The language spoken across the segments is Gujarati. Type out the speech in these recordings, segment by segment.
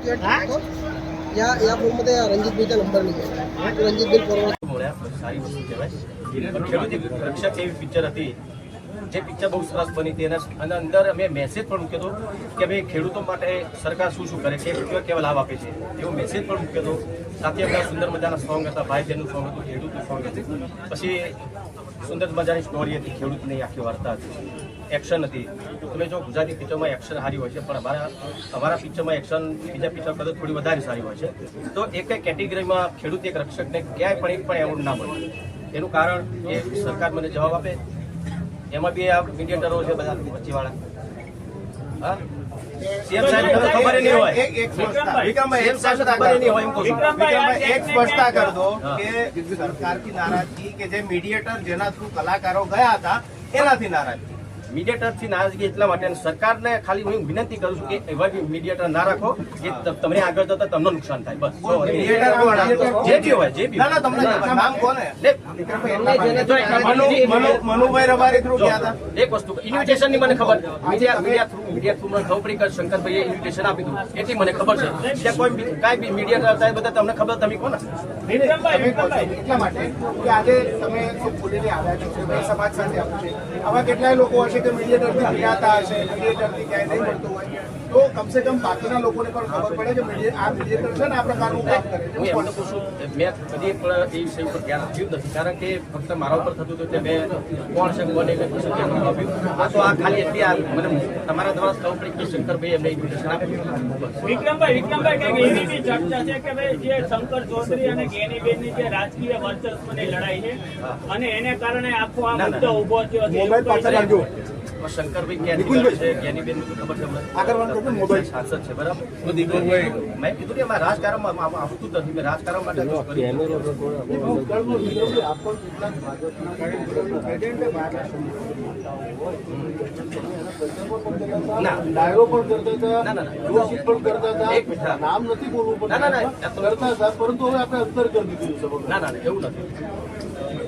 किंवा टाकतो या या फोनमध्ये रणजित भाईचा नंबर नाही आहे तो रणजित भाई फॉरवर्ड મળ્યા સારી વસ્તુ કહેવાય પણ ખેડૂત એક રક્ષક એવી પિક્ચર હતી જે પિક્ચર બહુ સરસ બની હતી એના અને અંદર અમે મેસેજ પણ મૂક્યો હતો કે ભાઈ ખેડૂતો માટે સરકાર શું શું કરે છે કેવા કેવા લાભ આપે છે એવો મેસેજ પણ મૂક્યો હતો સાથે અમે સુંદર મજાના સોંગ હતા ભાઈ બહેનનું સોંગ હતું ખેડૂતનું સોંગ હતું પછી સુંદર મજાની સ્ટોરી હતી ખેડૂતની આખી વાર્તા હતી એક્શન હતી. તમે જો ગુજરાતી પિક્ચરમાં એક્શન સારી હોય છે પણ અમારા અમારા પિક્ચરમાં એક્શન બીજા પિક્ચર કરતાં થોડી વધારે સારી હોય છે. તો એક કઈ કેટેગરીમાં ખેડૂત એક રક્ષકને ક્યાંય પણ એક પણ એવોર્ડ ના મળે. એનું કારણ એ સરકાર મને જવાબ આપે. એમાં બી આ મીડિયેટરો છે બધા વચ્ચેવાળા. હા? સીએમ સાહેબ ખબર નહીં હોય. એક એક સ્પષ્ટતા. વિક્રમભાઈ સીએમ સાહેબ ખબર નહીં હોય એમ કહું એક સ્પષ્ટતા કર દો. કે સરકારથી નારાજગી કે જે મીડિયેટર જેના થ્રુ કલાકારો ગયા હતા એનાથી નારાજગી મીડિયેટરથી નારાજગી એટલા માટે સરકારને ખાલી હું વિનંતી કરું છું કે એવા બી મીડિયેટર ના રાખો કે તમને આગળ જતા તમને નુકસાન થાય બસ. જો બી હોય જે બી ના ના તમને નામ કોને? લે, એમને જો એક મનુ મનુ મનુભાઈ રબારી થ્રુ જો, ગયા હતા. એક વસ્તુ ઇન્વિટેશનની મને ખબર. Media media through media through મને ખબર પડી કે શંકરભાઈએ ઇન્વિટેશન આપી દીધું. એટલી મને ખબર છે ત્યાં કોઈ બી- કાંઈ બી મીડિયા થાય બધા તમને ખબર તમે કોને એટલા માટે કે આજે તમે ખુલીને આવ્યા છો સમાજ સાથે આવું છે. આવા કેટલાય લોકો હશે કે મીડિયેટરથી ભિડાતા હશે મીડિયેટરથી ક્યાંય નહીં મળતું હોય. તો કમસે કમ બાકીના લોકોને પણ ખબર પડે કે મીડિયા આ મીડિયેટર છે ને આ પ્રકારનું કામ કરે હું એમને પૂછું મેં કદી પણ એ વિષય ઉપર ધ્યાન આપ્યું નથી. કારણ કે ફક્ત મારા ઉપર થતું હતું કે મેં કોણ છે કોને મેં કશું ધ્યાન આપ્યું. આ તો આ ખાલી એટલી આ મને તમારા દ્વારા સૌ પડી કે શંકરભાઈ એમને ઇન્વિટેશન આપ્યું વિક્રમભાઈ વિક્રમભાઈ કંઈક એવી બી ચર્ચા છે કે ભાઈ જે શંકર ચૌધરી અને ગેનીબેનની જે રાજકીય વર્ચસ્વની લડાઈ છે અને એને કારણે આખો આ. મુદ્દો ઊભો થયો છે. મોબાઈલ પાછળ શંકરભાઈ ક્યાંથી છે? જ્ઞાનીબેનનું ખબર છે હમણાં સાંસદ છે બરાબર? મેં કીધું કે રાજકારણમાં આવતું નથી. મેં રાજકારણ માટે ના. ડાયરો પણ કરતા હતા પણ કરતા હતા. નામ નથી બોલવું ના, ના, ના. કરતા હતા પરંતુ હવે આપણે અંતર કરી દીધું છે ના ના, એવું નથી.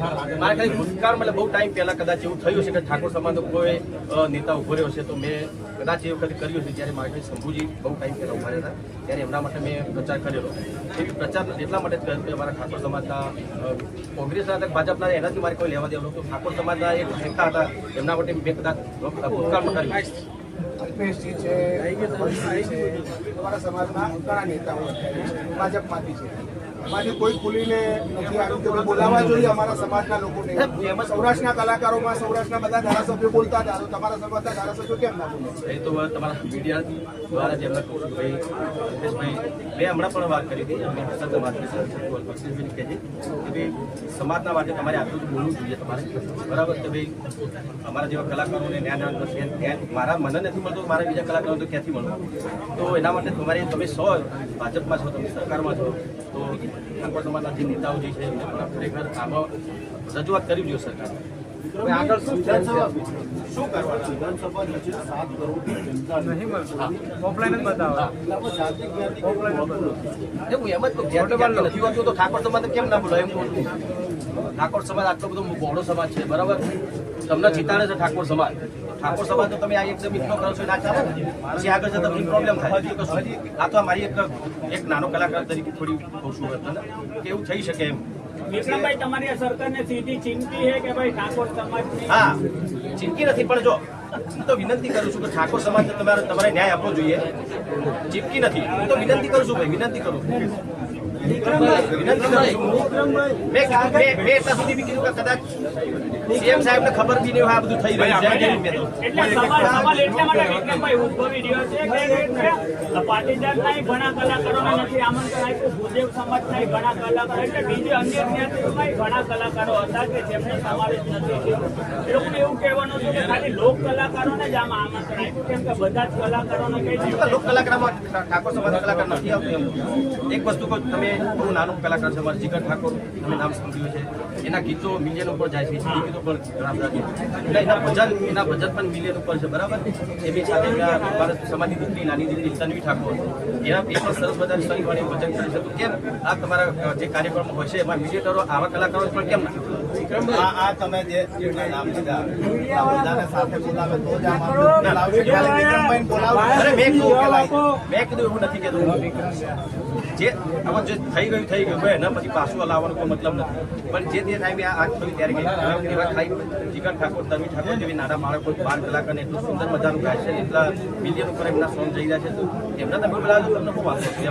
મારે ખાલી ભૂતકાળ એટલે બહુ ટાઈમ પહેલા કદાચ એવું થયું છે કે ઠાકોર સમાજનો કોઈ નેતા ઊભો રહ્યો છે તો મેં કદાચ એ વખતે કર્યું છે જ્યારે મારા શંભુજી બહુ ટાઈમ પહેલા ઊભા રહ્યા હતા ત્યારે એમના માટે મેં પ્રચાર કરેલો એ પ્રચાર એટલા માટે જ કર્યો કે અમારા ઠાકોર સમાજના કોંગ્રેસના હતા ભાજપના એનાથી મારે કોઈ લેવા દેવાનું નહોતું. ઠાકોર સમાજના એક નેતા હતા એમના માટે મેં કદાચ ભૂતકાળમાં કર્યું અલ્પેશજી છે તમારા સમાજના ઘણા નેતાઓ ભાજપમાંથી છે. એમાંથી કોઈ ખુલીને નથી આવ્યું કે બોલાવવા જોઈએ અમારા સમાજના લોકોને. સૌરાષ્ટ્રના કલાકારોમાં સૌરાષ્ટ્રના બધા ધારાસભ્યો બોલતા હતા. તો તમારા સમાજના ધારાસભ્યો કેમ ના બોલે? એ તો તમારા મીડિયા દ્વારા જે એમના કૌશિકભાઈ મેં હમણાં પણ વાત કરી હતી. અમે કહેજે. કે ભાઈ, સમાજના માટે તમારે આટલું બોલવું જોઈએ તમારે. બરાબર? કે ભાઈ, અમારા જેવા કલાકારોને જ્ઞાન ના મળશે ત્યાં મારા મને નથી મળતું, મારા બીજા કલાકારો તો ક્યાંથી મળવાનું તો એના માટે તમારે, તમે સો, ભાજપમાં છો, તમે સરકારમાં છો. તો ઠાકોર સમાજના જે નેતાઓ જે છે એમને પણ ખરેખર આમાં રજૂઆત કરવી જોઈએ સરકાર. આગળ શું શું કરવાનું? વિધાનસભા નજીક સાત કરોડની જનતા ઓફલાઈન જ બતાવો. જાતિ જ્ઞાતિ કોઈ હોતું નથી. એવું એમ જ કહું, નથી હોતું તો ઠાકોર સમાજ કેમ ના બોલો એમ ઠાકોર સમાજ આટલો બધો બહોળો સમાજ છે બરાબર? તમને જીતાડે છે ઠાકોર સમાજ. ઠાકોર સમાજ તો તમે આ એક જમીન કરો છો ના ચાલે. પછી આગળ જતા તમને પ્રોબ્લેમ થાય આ તો મારી એક એક નાનો કલાકાર તરીકે થોડી કહું છું કે એવું થઈ શકે એમ. વિક્રમભાઈ તમારી સરકારને સીધી ચિંતી છે કે ભાઈ ઠાકોર સમાજની? હા ચીમકી નથી પણ જો હું તો વિનંતી કરું છું કે ઠાકોર સમાજને તમારે તમારે ન્યાય આપવો જોઈએ. ચીમકી નથી. હું તો વિનંતી કરું છું ભાઈ વિનંતી કરું વિનંતી કરું છું. મેં મેં મેં એટલા સુધી કીધું કે કદાચ સીએમ સાહેબને ખબર બી નહીં હોય આ બધું થઈ રહ્યું છે. એમ મેં તો એટલે સવાલ સવાલ એટલા માટે વિક્રમભાઈ ઉદ્ભવી રહ્યો છે કે પાટીદારના ઘણા કલાકારોને નથી આમંત્રણ આપ્યું ભૂદેવ સમાજના ઘણા કલાકારો એટલે બીજી અન્ય જ્ઞાતિઓમાં ઘણા કલાકારો હતા કે જેમને સમાવેશ નથી થયો. એ લોકોને એવું કહેવાનું છે કે ખાલી લોક કલાકારોને જ આમાં આમંત્રણ આપ્યું કેમ કે બધા જ કલાકારોને કઈ લોક કલાકારમાં ઠાકોર સમાજના કલાકાર નથી આવતો. એક વસ્તુ કહું તમે બહુ નાનો કલાકાર છે અમારા જીગર ઠાકોર તમે નામ સાંભળ્યું છે. એના ગીતો મિલિયન ઉપર જાય છે. હિન્દી પણ ઘણા બધા એટલે એના ભજન એના ભજન પણ મિલિયન ઉપર છે બરાબર? એમની સાથે ભારત સમાજની દીકરી નાની દીકરી તન્વી ઠાકોર. એના એ પણ સરસ બધા સંગ વાળી ભજન કરે શકું. કેમ? આ તમારા જે કાર્યક્રમ હોય છે એમાં મીડિયેટરો આવા કલાકારો પણ કેમ ના? આ આ તમે જે નામ લીધા બધાને સાથે બોલાવે તો જ આમાં બોલાવશે. ખાલી વિક્રમભાઈને બોલાવો. અરે મેં કીધું એવું નથી કહેતો. જે આમાં જે થઈ ગયું થઈ ગયું એના પછી પાછું હલાવવાનો કોઈ મતલબ નથી. પણ જે તે ટાઈમે આ આગ થયું ત્યારે એવા ખાઈ જીગર ઠાકોર તરવી ઠાકોર જેવી નાના બાળકો બાર કલાક અને એટલું સુંદર મજાનું ગાય છે એટલા મિલિયન ઉપર એમના સોંગ જઈ રહ્યા છે તો એમના તમે બોલાવો તો તમને બહુ વાંધો છે?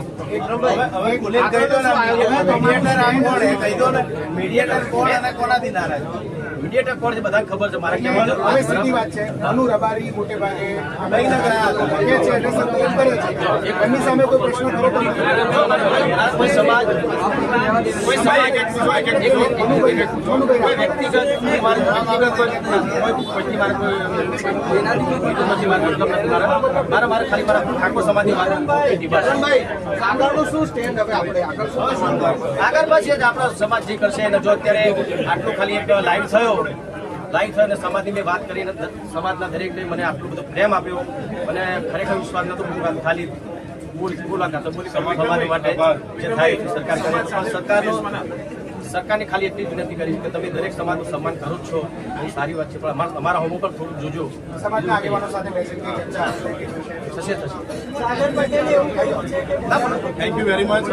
મીડિયેટર કોણ અને કોનાથી નારાજ મીડિયેટર કોણ છે? બધાને ખબર છે. મારે કહેવાની હવે સીધી વાત છે. અનુ રબારી મોટે ભાગે લઈને ગયા કે છે એટલે સંકલન કરે છે એમની સામે કોઈ પ્રશ્ન ખરો તો કોઈ સમાજ કોઈ સમાજ કોઈ વ્યક્તિગત મારે મારે ખાલી મારા ઠાકોર સમાજની આગળનું શું સ્ટેન્ડ હવે આપણે? આગળ આગળ પછી જ આપણો સમાજ જે કરશે જો અત્યારે આટલું ખાલી એક લાઈવ થયો લાઈવ થયો અને સમાજની મેં વાત કરીને સમાજના દરેકને મને આટલો બધો પ્રેમ આપ્યો. અને ખરેખર વિશ્વાસ નતો ખાલી સમાજ માટે જે થાય સરકાર સરકારનો સરકારને ખાલી એટલી જ વિનંતી કરી કે તમે દરેક સમાજનું સન્માન કરો જ છો. એ સારી વાત છે પણ અમારા તમારા હોમો પર થોડું જોજો. સમાજના આગેવાનો સાથે થશે થશે. Thank you very much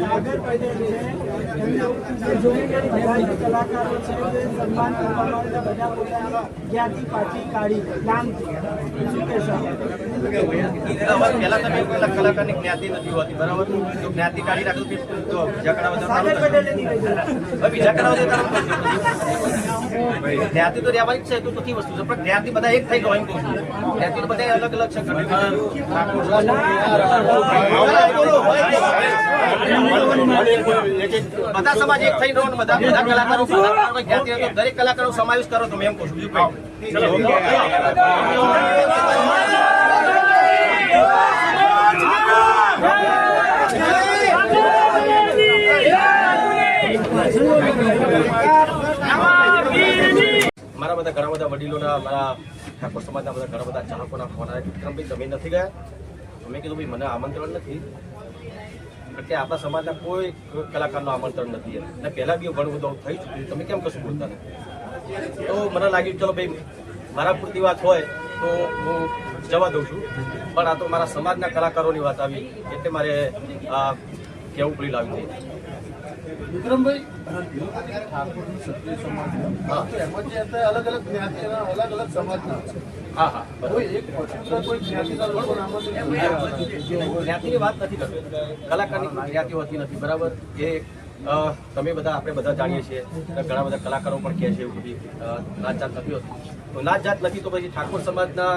Sagar કલાકારો છે જે સન્માન કરવાનો એટલે બધા પોતાની જ્ઞાતિ પાછી કાઢી નામથી શું કહેશો અમારે પહેલા તમે એવું કલાકારની જ્ઞાતિ નથી હોતી બરાબર તો જ્ઞાતિ કાઢી નાખો તો કડા બધા બીજા કરાવો જ્ઞાતિ તો છે તો નથી વસ્તુ છે પણ જ્ઞાતિ બધા એક થઈ ગયો એમ કહું જ્ઞાતિ તો બધા અલગ અલગ છે ઠાકોર, બધા સમાજ એક થઈ રહો બધા બધા કલાકારો દરેક કલાકારો સમાવેશ કરો તમે એમ કહું મારા બધા ઘણા બધા વડીલોના, મારા ઠાકોર સમાજના બધા ઘણા બધા ચાહકોના ફોન આવ્યા વિક્રમભાઈ, તમે નથી ગયા? અમે કીધું, ભાઈ, મને આમંત્રણ નથી. એટલે આપણા સમાજના કોઈ કલાકારનું આમંત્રણ નથી અને પહેલાં બી ઘણું બધું થઈ ચૂક્યું તમે કેમ કશું બોલતા નથી? તો મને લાગ્યું ચલો ભાઈ મારા પૂરતી વાત હોય તો હું જવા દઉં છું. પણ આ તો મારા સમાજના કલાકારોની વાત આવી એટલે મારે આ કહેવું પડી લાવ્યું છે. વિક્રમભાઈ ઠાકોરની ક્ષત્રિય સમાજ એમાં જે અલગ અલગ જ્ઞાતિના અલગ અલગ સમાજના જ્ઞાતિના વાત નથી કરતો કલાકારની જ્ઞાતિ હોતી નથી બરાબર? એ તમે બધા આપણે બધા જાણીએ છીએ. ઘણા બધા કલાકારો પણ કહે છે એવું બધી નાચ જાત નથી હોતી. તો નાત જાત નથી તો પછી ઠાકોર સમાજના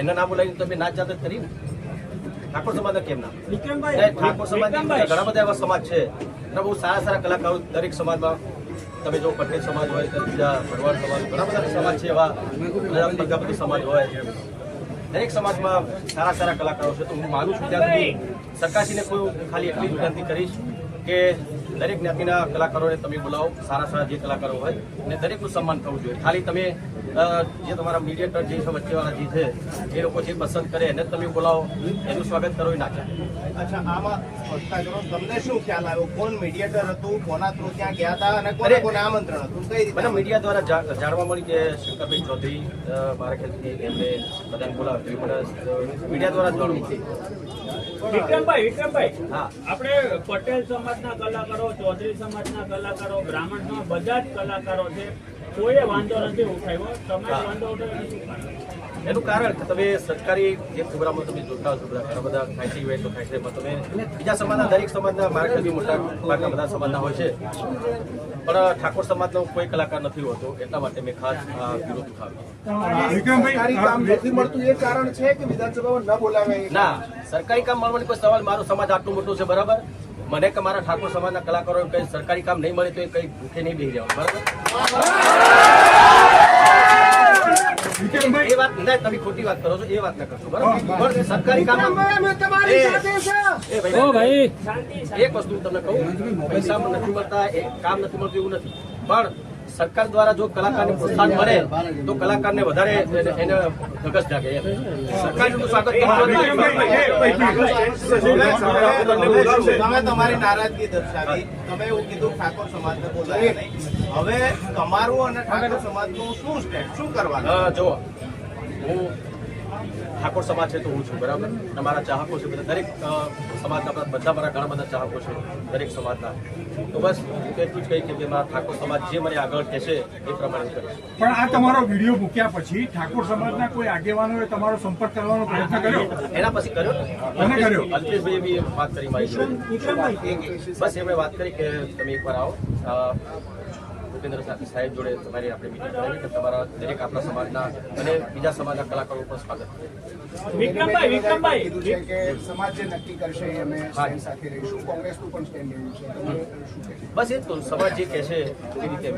એના નામો લઈને તમે નાચ જાત જ કરી ને? ઠાકોર સમાજના કેમ નામ? ઠાકોર સમાજ ઘણા બધા એવા સમાજ છે. બહુ સારા સારા કલાકારો દરેક સમાજમાં તમે જો પટેલ સમાજ હોય કે બીજા ભરવાડ સમાજ, ઘણા બધા સમાજ છે એવા પ્રજાપતિ સમાજ હોય દરેક સમાજમાં સારા સારા કલાકારો છે. તો હું માનું છું ત્યાં સુધી સરકારશ્રીને કોઈ ખાલી એટલી વિનંતી કરીશ કે દરેક જ્ઞાતિના કલાકારોને તમે બોલાવો સારા સારા જે કલાકારો હોય અને દરેકનું સન્માન થવું જોઈએ. ખાલી તમે જે તમારા મીડિયેટર જે છે વચ્ચેવાળા જે છે એ લોકો જે પસંદ કરે એને તમે બોલાવો એનું સ્વાગત કરો એ ના અચ્છા આમાં સ્પષ્ટતા કરો તમને શું ખ્યાલ આવ્યો? કોણ મીડિયેટર હતું કોના થ્રુ ત્યાં ગયા હતા અને કોને કોને આમંત્રણ હતું? કઈ રીતે મીડિયા દ્વારા જાણવા મળી કે શંકરભાઈ ચૌધરી મારા ખ્યાલથી એમને બધાને બોલાવ્યું મને મીડિયા દ્વારા જાણવું વિક્રમભાઈ વિક્રમભાઈ હા. આપણે પટેલ સમાજના કલાકારો ચૌધરી સમાજના કલાકારો બ્રાહ્મણ બધા જ કલાકારો છે કોઈએ વાંધો નથી ઉઠાવ્યો? તમે વાંધો ઉઠાવ્યો એનું કારણ કે તમે સરકારી જે પ્રોગ્રામો તમે જોતા હશો બધા ઘણા બધા છે ઇવેન્ટો એમાં તમે બીજા સમાજના દરેક સમાજના મારા મોટા ભાગના બધા સમાજના હોય છે. પણ ઠાકોર સમાજનો કોઈ કલાકાર નથી હોતો એટલા માટે મેં ખાસ વિરોધ ઉઠાવ્યો. સરકારી કામ નથી મળતું એ કારણ છે કે વિધાનસભામાં ન બોલાવે એ ના સરકારી કામ મળવાની કોઈ સવાલ મારો સમાજ આટલું મોટું છે બરાબર? મને કે મારા ઠાકોર સમાજના કલાકારો કઈ સરકારી કામ નહીં મળે તો એ કઈ ભૂખે નહીં બેસી જવાનું બરાબર? એ વાત ના તમે ખોટી વાત કરો છો એ વાત ના કરશો બરાબર? સરકારી કામ ભાઈ એક વસ્તુ તમને કહું પૈસા પણ નથી મળતા એ કામ નથી મળતું એવું નથી. પણ સરકાર દ્વારા જો કલાકારને પ્રોત્સાહન મળે તો કલાકારને વધારે એને- ધગસ જાગે. સરકારનું સ્વાગત તમે તમારી નારાજગી દર્શાવી. તમે એવું કીધું ઠાકોર સમાજને બોલાવ્યા નહીં. હવે તમારું અને ઠાકોર સમાજનું શું સ્ટેન્ડ શું કરવાનું? જો હું ઠાકોર સમાજ છે તો હું છું બરાબર? અમારા ચાહકો છે બધા દરેક સમાજના બધા બધા મારા ઘણા બધા ચાહકો છે દરેક સમાજના. તો બસ હું તો એટલું જ કહીશ કે મારા ઠાકોર સમાજ જે મને આગળ કહેશે એ પ્રમાણે કરીશ. પણ આ તમારો વીડિયો મૂક્યા પછી ઠાકોર સમાજના કોઈ આગેવાનોએ તમારો સંપર્ક કરવાનો પ્રયત્ન કર્યો? એના પછી કર્યો ને? કર્યો? અલ્પેશભાઈએ બી વાત કરી મારી. બસ એમણે વાત કરી કે તમે એકવાર આવો. ભૂપેન્દ્ર સાહેબ જોડે તમારી આપણે મિટિંગ કરાવી કે તમારા દરેક આપણા સમાજના અને બીજા સમાજના કલાકારો પણ સ્વાગત વિક્રમભાઈ વિક્રમભાઈ. કીધું કે સમાજ જે નક્કી કરશે એ અમે સાથે રહીશું. કોંગ્રેસનું પણ સ્ટેન્ડ એવું છે. તમે શું કહેશો? બસ એ તો સમાજ જે કહેશે એ રીતે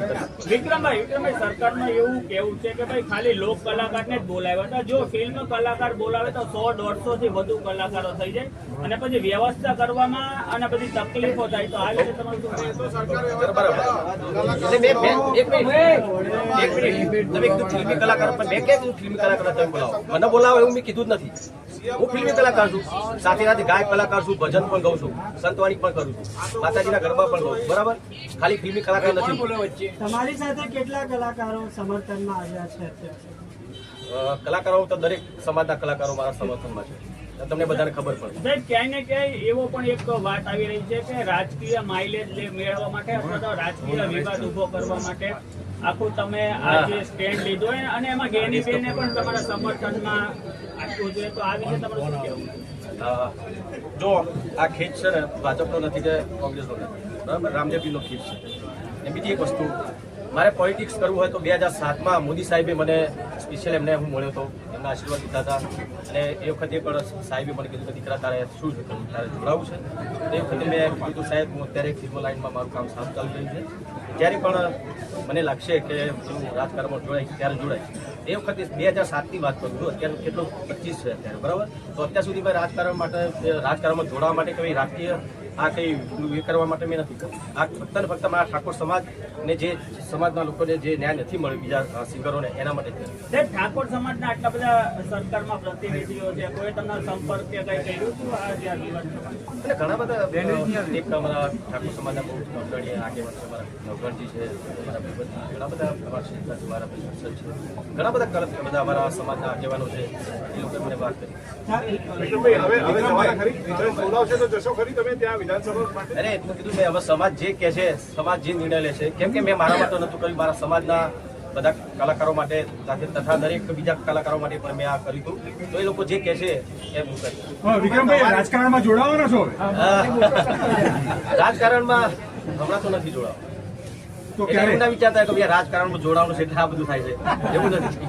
વિક્રમભાઈ વિક્રમભાઈ સરકારનું એવું કેવું છે કે ભાઈ ખાલી લોક કલાકારને જ બોલાવ્યા હતા. જો ફિલ્મ કલાકાર બોલાવે તો સો દોઢસો થી વધુ કલાકારો થઈ જાય અને પછી વ્યવસ્થા કરવામાં અને બધી તકલીફો થાય તો આ રીતે તમારું એટલે મેં મેં એક મિનિટ. એક મિનિટ. તમે કીધું ફિલ્મી કલાકાર પણ મેં ક્યાં કીધું ફિલ્મી કલાકાર તમે બોલાવો? મને બોલાવો એવું મેં કીધું જ નથી. હું ફિલ્મી કલાકાર છું. સાથે સાથે ગાયક કલાકાર છું ભજન પણ ગાઉં છું. સંતવાણી પણ કરું છું. માતાજીના ગરબા પણ ગાઉં બરાબર? ખાલી ફિલ્મી કલાકાર નથી. તમારી સાથે કેટલા કલાકારો સમર્થનમાં આવ્યા છે કલાકારો તો દરેક સમાજના કલાકારો મારા સમર્થનમાં છે. તમને બધાને ખબર પડે. સાહેબ ક્યાંય ને ક્યાંય એવો પણ એક વાત આવી રહી છે કે રાજકીય માઇલેજ મેળવવા માટે અથવા તો રાજકીય વિવાદ ઊભો કરવા માટે આખું તમે આ જે સ્ટેન્ડ લીધો હોય અને એમાં ગેની બેને પણ તમારા સમર્થનમાં આપવું જોઈએ તો આ વિશે તમારું શું કહેવું? જો આ ખેત છે ને ભાજપનો નથી કે કોંગ્રેસનો નથી. બરાબર? રામદેવજીનો ખેત છે. અને બીજી એક વસ્તુ મારે પોલિટિક્સ કરવું હોય તો બે હજાર સાતમાં મોદી સાહેબે મને સ્પેશિયલ એમને હું મળ્યો હતો એમના આશીર્વાદ લીધા હતા. અને એ વખતે પણ સાહેબે મને કીધું કે, દીકરા, તારે શું છે? તારે જોડાવું છે? એ વખતે મેં કીધું, સાહેબ, હું અત્યારે ફિલ્મ લાઇનમાં મારું કામ સારું ચાલી રહ્યું છે. જ્યારે પણ મને લાગશે કે હું રાજકારણમાં જોડાય, ત્યારે જોડાય. એ વખતે બે હજાર સાતની વાત કરું છું, અત્યારે કેટલું પચીસ છે અત્યારે, બરાબર? તો અત્યાર સુધી મેં રાજકારણ માટે, રાજકારણમાં જોડાવા માટે કોઈ રાજકીય આ કંઈ એ કરવા માટે મેં નથી આ ફક્ત ને ફક્ત મારા ઠાકોર સમાજ ને જે સમાજના લોકોને જે ન્યાય નથી મળ્યો બીજા સિંગરોને એના માટે ઠાકોર સમાજના આટલા બધા સરકારમાં પ્રતિનિધિઓ છે કોઈ તમને સંપર્ક કે કઈ કર્યું અને ઘણા બધા એક અમારા ઠાકોર સમાજના બહુ અગ્રણી આગેવાન છે અમારા નવગણજી છે ઘણા બધા અમારા શેઠા છે મારા છે. ઘણા બધા કલ- બધા અમારા સમાજના આગેવાનો છે એ લોકો મને વાત કરી. વિક્રમભાઈ, હવે હવે તમારા ખરી? બોલાવશે તો જશો ખરી? તમે ત્યાં અરે એટલું કીધું મેં હવે સમાજ જે કે છે સમાજ જે નિર્ણય લે છે કેમ કે મેં મારા માટે નહોતું કર્યું મારા સમાજના બધા કલાકારો માટે સાથે તથા દરેક બીજા કલાકારો માટે પણ મેં આ કર્યું હતું. તો એ લોકો જે કે છે એમ હું કરીશ. વિક્રમભાઈ રાજકારણમાં જોડાવાના છો રાજકારણમાં હમણાં તો નથી જોડાવું. તો વિચારતા કે ભાઈ રાજકારણમાં જોડાવાનું છે આ બધું થાય છે. એવું નથી.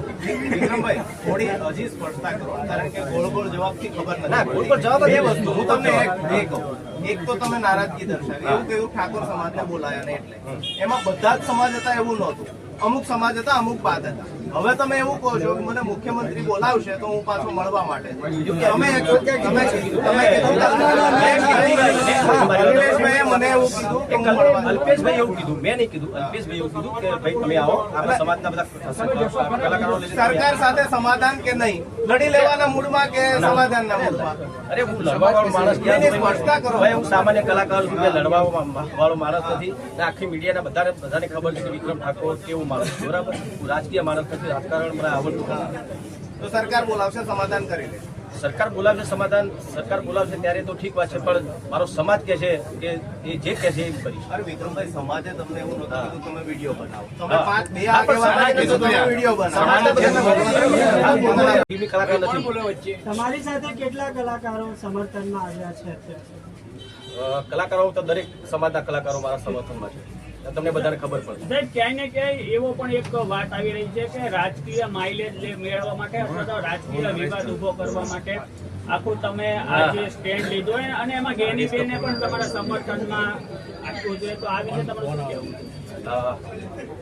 વિક્રમભાઈ થોડી હજી સ્પષ્ટતા કરો કારણ કે ગોળ ગોળ જવાબથી ખબર નથી. ના, ગોળ ગોળ જવાબ એ વસ્તુ હું તમને એક એ કહું. એક તો તમે નારાજગી દર્શાવી. એવું કહ્યું ઠાકોર સમાજને બોલાયા ને એટલે. એમાં બધા જ સમાજ હતા એવું નહોતું. અમુક સમાજ હતા અમુક બાદ હતા. હવે તમે એવું કહો છો કે મને મુખ્યમંત્રી બોલાવશે તો હું પાછો મળવા માટે તમે તમે તમે મને એવું કીધું કે એક હું મળવા અલ્પેશભાઈ એવું કીધું મેં નહીં કીધું અલ્પેશભાઈ એવું કીધું કે ભાઈ તમે આવો આપણા સમાજના બધા કલાકારો સરકાર સાથે સમાધાન કે નહીં લડી લેવાના મૂડમાં કે સમાધાનના મૂડમાં અરે હું લડવા વાળો માણસ સ્પષ્ટતા કરો. ભાઈ હું સામાન્ય કલાકાર છું કે લડવા વાળો માણસ નથી આખી મીડિયાના બધાને બધાને ખબર છે કે વિક્રમ ઠાકોર કેવું માણસ છે બરાબર હું રાજકીય માણસ નથી રાજકારણ મને આવડતું નથી. તો સરકાર બોલાવશે સમાધાન કરી લે. સરકાર બોલાવશે સમાધાન સરકાર બોલાવશે ત્યારે તો ઠીક વાત છે પણ મારો સમાજ કે છે કે એ જે કહે છે એ કરીશ. અરે વિક્રમભાઈ સમાજે તમને એવું નહોતું કીધું તમે વીડિયો બનાવો. તમે પાંચ બે હા, પણ આગેવાનોએ સમાજે કીધું તમે વીડિયો બનાવો. કલાકાર નથી. તમારી સાથે કેટલા કલાકારો સમર્થનમાં આવ્યા છે કલાકારો તો દરેક સમાજના કલાકારો મારા સમર્થનમાં છે. તમને બધાને ખબર પડે સાહેબ ક્યાંય ને ક્યાંય એવો પણ એક વાત આવી રહી છે કે રાજકીય માઇલેજ મેળવવા માટે અથવા તો રાજકીય વિવાદ ઊભો કરવા માટે આખું તમે આ જે સ્ટેન્ડ લીધો હોય અને એમાં ગેની બેને પણ તમારા સમર્થનમાં આપવું જોઈએ તો આ વિશે તમારું શું કહેવું?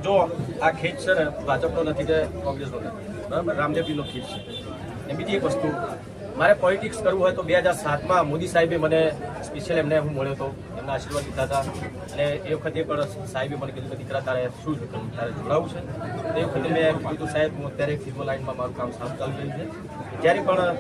જો આ ખેત છે ને ભાજપનો નથી કે કોંગ્રેસનો નથી. બરાબર? રામદેવજીનો ખીર છે. અને બીજી એક વસ્તુ મારે પોલિટિક્સ કરવું હોય તો બે હજાર સાતમાં મોદી સાહેબે મને સ્પેશિયલ એમને હું મળ્યો હતો. એમના આશીર્વાદ લીધા હતા. અને એ વખતે પણ સાહેબે મને કીધું કે, દીકરા, તારે શું તારે જોડાવું છે. તે વખતે મેં કીધું, સાહેબ, હું અત્યારે ફિલ્મ લાઇનમાં મારું કામ સારું ચાલી રહ્યું છે. જ્યારે પણ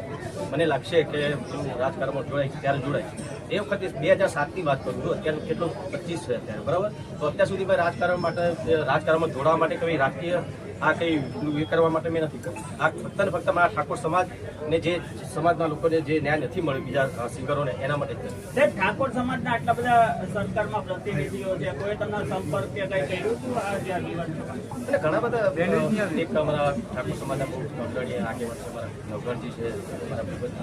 મને લાગશે કે હું રાજકારણમાં જોડાઈશ ત્યારે જોડાઈશ એ વખતે બે હજાર સાતની વાત કરું છું, અત્યારે કેટલું પચીસ છે અત્યારે, બરાબર? તો અત્યાર સુધી મેં રાજકારણ માટે, રાજકારણમાં જોડાવા માટે કોઈ રાજકીય આ કંઈ એ કરવા માટે મેં નથી કર્યું. આ ફક્ત ને ફક્ત મારા ઠાકોર સમાજ ને જે સમાજના લોકોને જે ન્યાય નથી મળ્યો બીજા સિંગરોને એના માટે સાહેબ ઠાકોર સમાજના આટલા બધા સરકારમાં પ્રતિનિધિઓ છે કોઈ તમને સંપર્ક કે કઈ કર્યું હતું આ જે વિધાનસભા ઘણા બધા એક અમારા ઠાકોર સમાજના બહુ અગ્રણી આગેવાન છે અમારા નવગણજી છે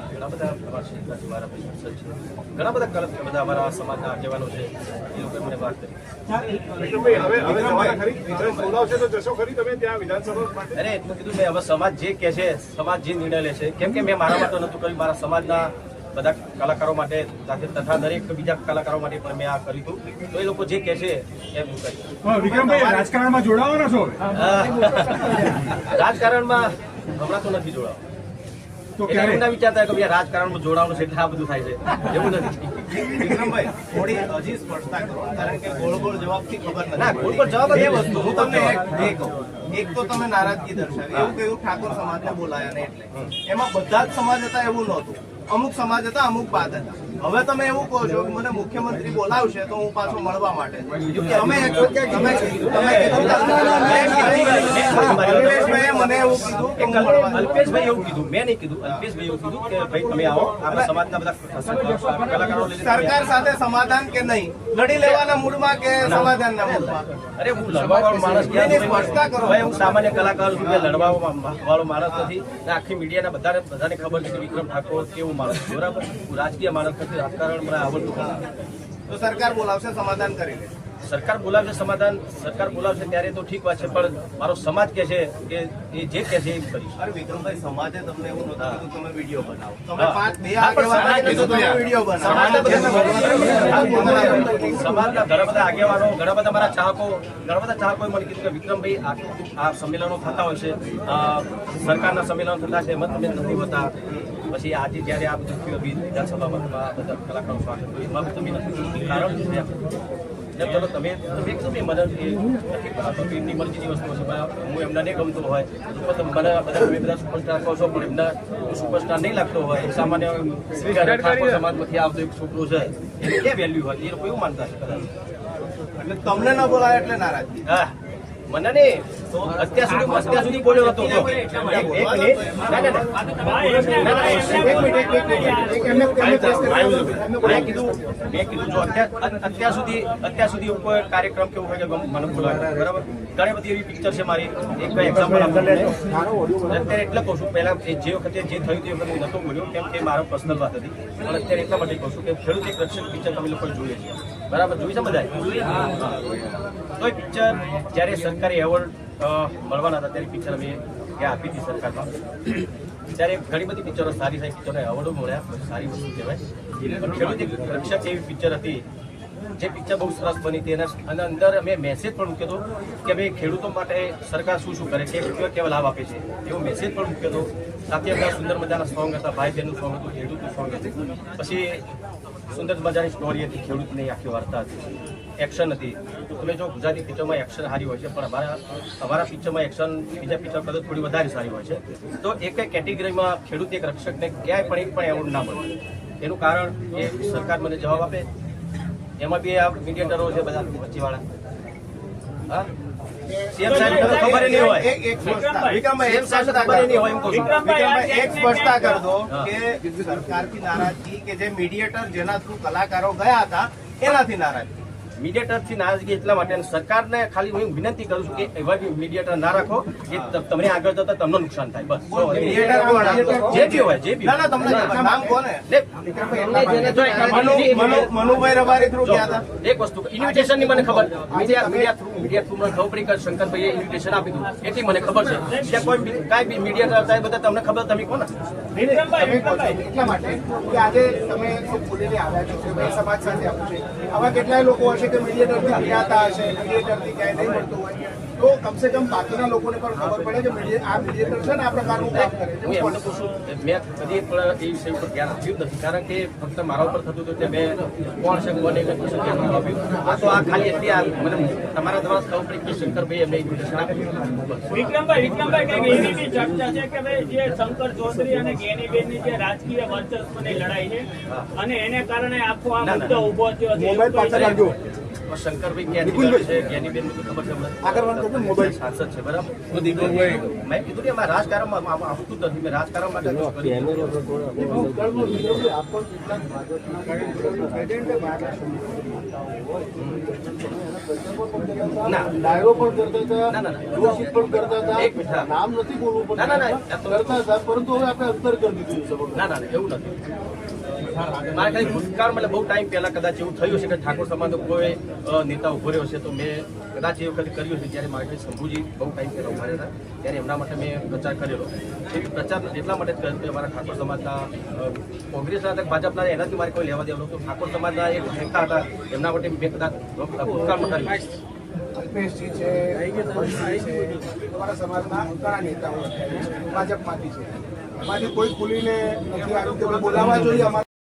ઘણા બધા અમારા શ્રીકાજી, મારા સંસદ છે ઘણા બધા કલ- બધા અમારા સમાજના આગેવાનો છે એ લોકોએ મને વાત કરી. હવે હવે ખરી બોલાવશે તો જશો ખરી તમે ત્યાં અરે એટલું કીધું મેં હવે સમાજ જે કે છે સમાજ જે નિર્ણય લે છે કેમ કે મેં મારા માટે નતું કર્યું મારા સમાજના બધા કલાકારો માટે સાથે તથા દરેક બીજા કલાકારો માટે પણ મેં આ કર્યું હતું. તો એ લોકો જે કે છે એમ હું કરીશ વિક્રમભાઈ રાજકારણમાં જોડાવાના છો રાજકારણમાં હમણાં તો નથી જોડાવ. તો ક્યારે? ના વિચારતા કે ભાઈ રાજકારણમાં જોડાવાનું છે એટલે આ બધું થાય છે. એવું નથી. વિક્રમભાઈ થોડી હજી સ્પષ્ટતા કરો કારણ કે ગોળ ગોળ જવાબથી ખબર નથી. ના, ગોળ ગોળ જવાબ એ એ વસ્તુ વસ્તુ હું તમને એ કહું. એક તો તમે નારાજગી દર્શાવી, એવું કહ્યું ઠાકોર સમાજને બોલાયા ને એટલે. એમાં બધા જ સમાજ હતા એવું નહોતું. અમુક સમાજ હતા અમુક બાદ હતા હવે તમે એવું કહો છો કે મને મુખ્યમંત્રી બોલાવશે તો હું પાછો મળવા માટે તમે તમે તમે મને એવું કીધું કે અલ્પેશભાઈ એવું કીધું મેં નહીં કીધું અલ્પેશભાઈ એવું કીધું કે ભાઈ તમે આવો આપણા સમાજના બધા સરકાર સાથે સમાધાન કે નહીં લડી લેવાના મૂડમાં કે સમાધાનના મૂડમાં અરે હું લડવા વાળો માણસ સ્પષ્ટતા કરો. ભાઈ હું સામાન્ય કલાકાર છું લડવા વાળો માણસ નથી આખી મીડિયાના બધાને બધાને ખબર છે કે વિક્રમ ઠાકોર કેવું માણસ. બરાબર? હું રાજકીય માણસ નથી રાજકારણ મને આવડતું નથી. તો સરકાર બોલાવશે સમાધાન કરી સરકાર બોલાવશે સમાધાન સરકાર બોલાવશે ત્યારે તો ઠીક વાત છે પણ મારો સમાજ કે છે કે એ જે કે છે એ કરીશ. અરે વિક્રમભાઈ સમાજે તમને એવું નતું. કીધું તમે વીડિયો બનાવો. તમે પાંચ બે સમાજે કીધું તમે વીડિયો બનાવો. સમાજના ઘણા બધા આગેવાનો ઘણા બધા મારા ચાહકો ઘણા બધા ચાહકોએ મને કીધું કે વિક્રમભાઈ આ સંમેલનો થતા હોય છે. સરકારના સંમેલનો થતા છે એમાં તમે નથી હોતા. પછી આજે જ્યારે આ બધું થયું વિધાનસભામાં બધા કલાકારો સ્વાગત કર્યું. એમાં બી તમે નથી કારણ ને ચલો તમે તમે એકદમ મને નથી કરાતો કે એમની મરજીની વસ્તુ છે. હું એમને નહીં ગમતો હોય. તો તમે મને બધા તમે બધા સુપરસ્ટાર કહો છો પણ એમના હું સુપરસ્ટાર નહીં લાગતો હોય. સામાન્ય સમાજમાંથી આવતો એક છોકરો છે એ ક્યાં વેલ્યુ હોય? એ લોકો એવું માનતા છે કદાચ. એટલે તમને ન બોલાય એટલે નારાજગી હા. મને તો અત્યાર સુધી અત્યાર સુધી બોલ્યો હતો. એક મિનિટ ના ના ના. ના, ના, મિનિટ, એમને. મેં કીધું મેં કીધું જો અત્યાર સુધી અત્યાર સુધી ઉપર કાર્યક્રમ કેવું હોય કે મને બોલાવે બરાબર? ઘણી બધી એવી પિક્ચર છે મારી. એક એક્ઝામ્પલ અત્યારે એટલે કહું છું પહેલા જે વખતે જે થયું તે વખતે નતો બોલ્યો કેમ કે મારો પર્સનલ વાત હતી. પણ અત્યારે એટલા માટે કહું છું કે ખેડૂત એક રક્ષક પિક્ચર તમે લોકો જોઈએ છે બરાબર જોઈ છે બધા તો એ પિક્ચર જ્યારે સરકારી એવોર્ડ મળવાના હતા ત્યારે પિક્ચર અમે ત્યાં આપી હતી સરકારમાં. ત્યારે ઘણી બધી પિક્ચરો સારી સારી પિક્ચરો એવોર્ડો મળ્યા સારી વસ્તુ કહેવાય. ખેડૂત રક્ષક એવી પિક્ચર હતી જે પિક્ચર બહુ સરસ બની હતી અને અંદર અમે મેસેજ પણ મૂક્યો હતો કે ભાઈ ખેડૂતો માટે સરકાર શું શું કરે છે કેવા કેવા લાભ આપે છે, એવો મેસેજ પણ મૂક્યો હતો. સાથે એમના સુંદર મજાના સોંગ હતા ભાઈ બહેનનું સોંગ હતું, ખેડૂતનું સોંગ હતું. પછી સુંદર મજાની સ્ટોરી હતી, ખેડૂતની આખી વાર્તા હતી. એક્શન હતી. તમે જો ગુજરાતી પિક્ચરમાં એક્શન સારી હોય છે, પણ અમારા અમારા પિક્ચરમાં એક્શન બીજા પિક્ચર કરતાં થોડી વધારે સારી હોય છે. તો એક કેટેગરીમાં ખેડૂત એક રક્ષકને ક્યાંય પણ એક પણ એવોર્ડ ના મળે. એનું કારણ એ સરકાર મને જવાબ આપે એમાં બી આ મીડિયેટરો છે બધા વચ્ચેવાળા હા? સીએમ સાહેબ ખબર નહીં હોય. એક એક વિક્રમભાઈ. ખબર નહીં હોય એમ કહું વિક્રમભાઈ એક સ્પષ્ટતા કર દો કે સરકારથી નારાજગી કે જે મીડિયેટર જેના થ્રુ કલાકારો ગયા હતા એનાથી નારાજ. મીડિયેટરથી નારાજગી એટલા માટે સરકારને ખાલી હું વિનંતી કરું છું કે એવા મીડિયેટર ના રાખો કે તમને આગળ જતા તમને નુકસાન થાય બસ? જે બી હોય જે બી ના ના તમને ખબર. નામ કોને ને, જો એક મનુ મનુ મનુભાઈ રબારી થ્રુ ગયા હતા એક વસ્તુ ઇન્વિટેશનની મને ખબર media media through media through મને ખબર પડી કે શંકરભાઈએ ઇન્વિટેશન આપી દીધું એટલી મને ખબર છે ત્યાં કોઈ બી- કાંઈ બી મીડિયા થાય બધા તમને ખબર તમે કોને. એટલા માટે કે આજે તમે આવ્યા છો સમાજ સાથે આવું છે આવા કેટલાય લોકો હશે કે મીડિયેટરથી અજ્ઞાતા હશે મીડિયેટરથી ક્યાંય નહીં મળતું હોય. તો કમસે કમ બાકીના લોકોને પણ ખબર પડે કે આ મીડિયેટર છે ને આ પ્રકારનું કામ કરે છે. હું મેં કદી પણ એ વિષય ઉપર ધ્યાન આપ્યું નથી કારણ કે ફક્ત મારા ઉપર થતું હતું કે મેં કોણ છે કોને કશું ધ્યાન આપ્યું. આ તો આ ખાલી એટલી આ મને તમારા દ્વારા સૌ કે શંકરભાઈ એમને ઇન્વિટેશન આપ્યું. વિક્રમભાઈ વિક્રમભાઈ કંઈક એવી બી ચર્ચા છે કે ભાઈ જે શંકર ચૌધરી અને ગેનીબેનની જે રાજકીય વર્ચસ્વની લડાઈ છે અને એને કારણે આખો આ. મુદ્દો ઊભો થયો છે. શંકરભાઈ છે? જ્ઞાનીબેન ખબર છે આગળ મોબાઈલ. સાંસદ છે બરાબર? મેં કીધું કે રાજકારણમાં આવતું નથી મેં રાજકારણ માટે ના. ડાયરો પણ કરતા હતા ના, હતા ના. પણ કરતા એક હતા નામ નથી બોલવું. પણ કરતા હતા પરંતુ હવે આપણે અંતર કરી દીધું છે ના ના, એવું નથી. મારે ખાલી ભૂતકાળ મને બહુ ટાઈમ પહેલા કદાચ એવું થયું છે કે ઠાકોર સમાજનો કોઈ નેતા ઊભો રહ્યો છે તો મેં કદાચ એ વખતે કર્યું છે જ્યારે મારે શંભુજી બહુ ટાઈમ પહેલા ઊભા રહ્યા ત્યારે એમના માટે મેં પ્રચાર કરેલો. એવી પ્રચાર એટલા માટે જ કર્યો કે અમારા ઠાકોર સમાજના કોંગ્રેસના ભાજપના એનાથી મારે કોઈ લેવા દેવાનું તો ઠાકોર સમાજના એક નેતા હતા, એમના માટે મેં કદાચ ભૂતકાળમાં કર્યું અલ્પેશજી છે હર્ષજી છે છે. એમાંથી કોઈ ખુલીને નથી આવ્યું બોલાવવા જોઈએ અમારા.